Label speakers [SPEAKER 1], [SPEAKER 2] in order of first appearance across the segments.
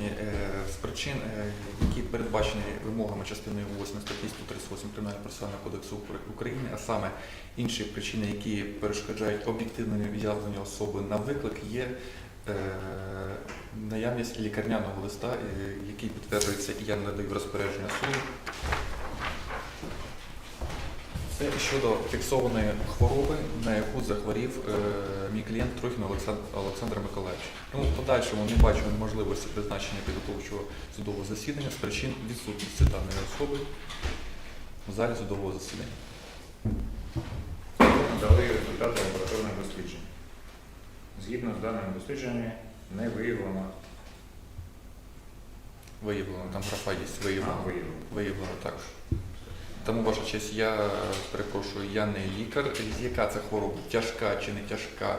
[SPEAKER 1] наступні Е, з причин, е, які передбачені вимогами частиною 8 статті 138 Кримінального процесуального кодексу України, а саме інші причини, які перешкоджають об'єктивному від'явленню особи на виклик, є е, наявність лікарняного листа, е, який підтверджується, і я надаю розпорядження суду. Це щодо фіксованої хвороби, на яку захворів е, мій клієнт Трохін Олександр, Олександр Миколаївич. Тому в подальшому не бачимо можливості призначення підготовчого судового засідання з причин відсутності даної особи в залі судового засідання.
[SPEAKER 2] Дали результати лабораторних досліджень. Згідно з даними дослідженнями, не виявлено.
[SPEAKER 1] Виявлено, там графа є
[SPEAKER 2] А,
[SPEAKER 1] виявлено.
[SPEAKER 2] виявлено.
[SPEAKER 1] Виявлено також. Тому, ваша честь, я перепрошую, я не лікар. Яка це хвороба, тяжка чи не тяжка,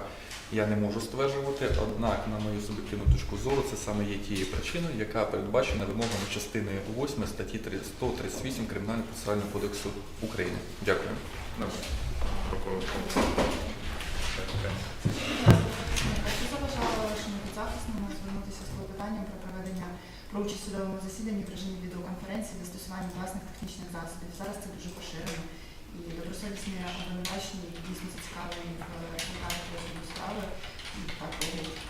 [SPEAKER 1] я не можу стверджувати. Однак, на мою суб'єктивну точку зору, це саме є тією причиною, яка передбачена вимогами частини 8 статті 138 Кримінального процесуального кодексу України. Дякую.
[SPEAKER 3] Чи заважало вашому підзахисному звернутися з клопотанням про участь у судовому засіданні в режимі відеоконференції застосування власних технічних засобів? Зараз це дуже поширено. І добросовісні обвинувачені дійсно зацікавлені в результаті розгляду справи. і Так, роблять.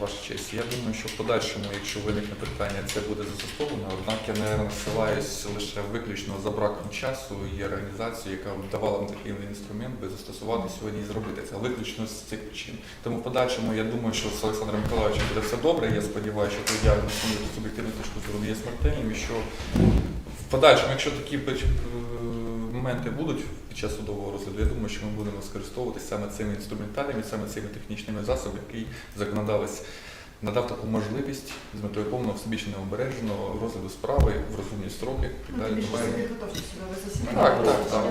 [SPEAKER 1] Ваша честь, я думаю, що в подальшому, якщо виникне питання, це буде застосовано. Однак я не насилаюсь лише виключно за браком часу і організації, яка давала нам такий інструмент, би застосувати сьогодні і зробити це виключно з цих причин. Тому в подальшому я думаю, що з Олександром Миколаївичем буде все добре. Я сподіваюся, що мою суб'єктивну точку зору є смертельним, і що в подальшому, якщо такі моменти будуть під час судового розгляду, я думаю, що ми будемо скористовуватися саме цими інструментаріями, саме цими технічними засобами, які законодавець надав таку можливість з метою повного всебічно необережного розгляду справи в розумні строки. і
[SPEAKER 3] Ну,
[SPEAKER 1] так далі. Так, так, так.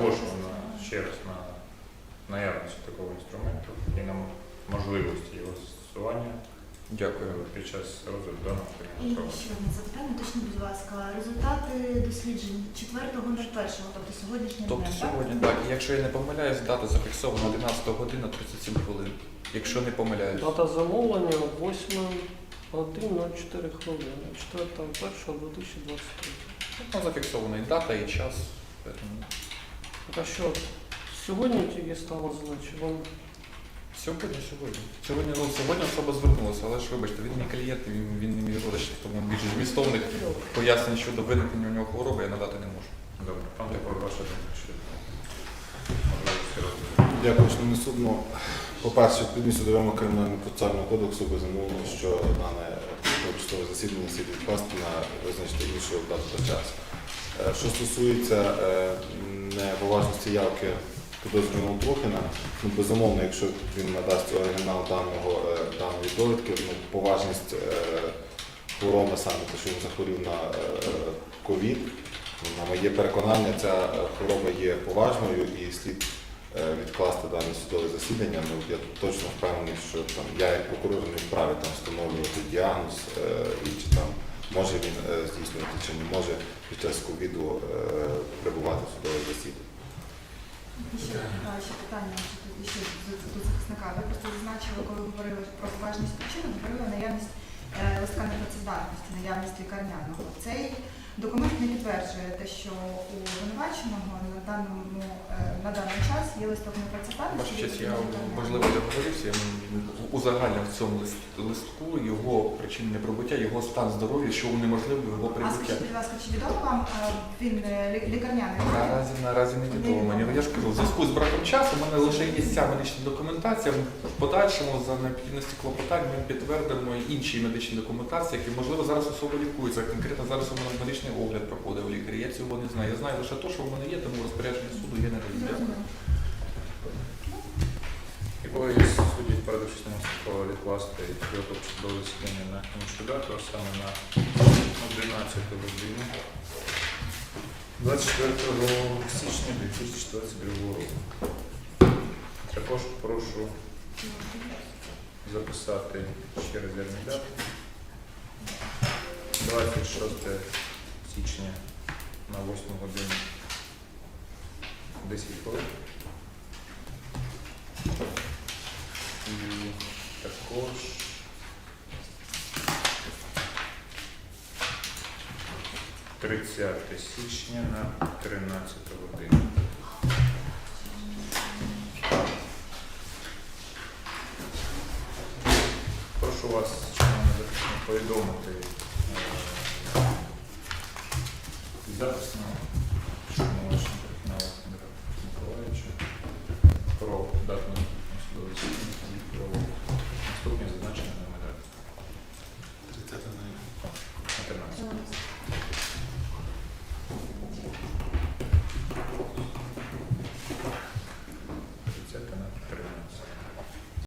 [SPEAKER 2] Ще раз на наявності такого інструменту і на можливості його застосування
[SPEAKER 1] Дякую.
[SPEAKER 2] під час розгляду
[SPEAKER 4] І ще одне запитання, уточніть, будь ласка, результати досліджень 4.01, тобто сьогоднішнього
[SPEAKER 1] Тобто
[SPEAKER 4] дня,
[SPEAKER 1] сьогодні так, і якщо я не помиляюсь, дата зафіксована 11 година 37 хвилин. Якщо не помиляюсь.
[SPEAKER 5] Дата замовлення 8 годин 04 хвилини, 4.01.2023.
[SPEAKER 1] Там зафіксована і дата, і час. Поэтому
[SPEAKER 5] Так а що, сьогодні тільки стало знати, чи вам
[SPEAKER 1] Сьогодні, сьогодні. Сьогодні, ну, сьогодні особа звернулася, але ж вибачте, він мій клієнт, він, він не мій родич, тому більш змістовних пояснень щодо виникнення у нього хвороби я надати не можу.
[SPEAKER 2] Добре, пан прокурор, ваша думка.
[SPEAKER 6] Дякую, що не судно. По-перше, відповідно судовому кримінальному процесуальному кодексу безумовно, що дане тимчасове засідання слід відкласти на визначити іншу дату та час. Е, Що стосується е, неповажності явки підозрюваного Трухіна, ну, безумовно, якщо він надасть оригінал даного, е, даної довідки, ну, поважність е, хвороби саме те, що він захворів на е, ковід, на моє переконання, ця хвороба є поважною і слід відкласти дане судове засідання. Ну, я точно впевнений, що там, я як прокурор не вправі там встановлювати діагноз і чи там може він здійснювати, чи не може під час ковіду перебувати в судове засідання.
[SPEAKER 3] І ще, а, ще питання тут- ще до захисника. Ви просто зазначили, коли говорили про поважність причини, говорили наявність е, листка непрацездатності, наявність лікарняного. Цей документ не підтверджує те, що у обвинуваченого на даному е, на даний час є листок.
[SPEAKER 1] Ваша честь, я можливо договорився, я узагальнив в цьому лист- листку його причини неприбуття, його стан здоров'я, що унеможливив його
[SPEAKER 3] А скажіть, будь ласка, чи відомо вам е, він е, лікарняний?
[SPEAKER 1] Наразі наразі не відомо мені. Я ж кажу, в зв'язку з браком часу в мене лише є ця медична документація. В подальшому за необхідності клопотань ми підтвердимо інші медичні документації, які можливо зараз особа лікується. Конкретно зараз у мене медичний огляд проходив у лікарі. Я цього не знаю. Я знаю лише те, що в мене є, тому розпорядження суду є не даю.
[SPEAKER 2] Якої судді порадившись на мостково відкласти до засідання на іншу дату, а саме на 11 годину 24 січня 2022 року. Також прошу записати ще резервні дати. 26 січня на 8 годину 10 хвилин. І також 30 січня на 13 годину. Прошу вас, шановні повідомити запис на